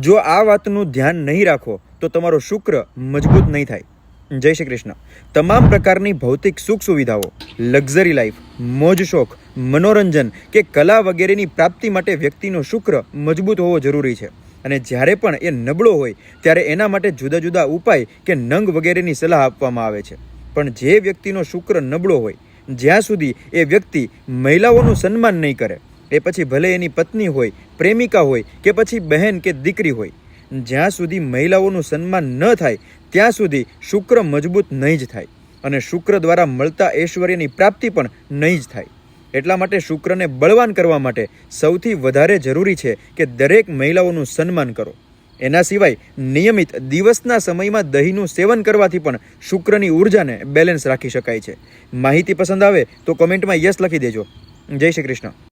જો આ વાતનું ધ્યાન નહીં રાખો, તો તમારો શુક્ર મજબૂત નહીં થાય. જય શ્રી કૃષ્ણ. તમામ પ્રકારની ભૌતિક સુખ સુવિધાઓ, લક્ઝરી લાઈફ, મોજ શોખ, મનોરંજન કે કલા વગેરેની પ્રાપ્તિ માટે વ્યક્તિનો શુક્ર મજબૂત હોવો જરૂરી છે. અને જ્યારે પણ એ નબળો હોય, ત્યારે એના માટે જુદા જુદા ઉપાય કે નંગ વગેરેની સલાહ આપવામાં આવે છે. પણ જે વ્યક્તિનો શુક્ર નબળો હોય, જ્યાં સુધી એ વ્યક્તિ મહિલાઓનું સન્માન નહીં કરે એ પછી ભલે એની પત્ની હોય, પ્રેમિકા હોય કે પછી બહેન કે દીકરી હોય, જ્યાં સુધી મહિલાઓનું સન્માન ન થાય, ત્યાં સુધી શુક્ર મજબૂત નહીં જ થાય અને શુક્ર દ્વારા મળતા ઐશ્વર્યની પ્રાપ્તિ પણ નહીં જ થાય. એટલા માટે શુક્રને બળવાન કરવા માટે સૌથી વધારે જરૂરી છે કે દરેક મહિલાઓનું સન્માન કરો. એના સિવાય નિયમિત દિવસના સમયમાં દહીંનું સેવન કરવાથી પણ શુક્રની ઉર્જાને બેલેન્સ રાખી શકાય છે. માહિતી પસંદ આવે તો કોમેન્ટમાં યસ લખી દેજો. જય શ્રી કૃષ્ણ.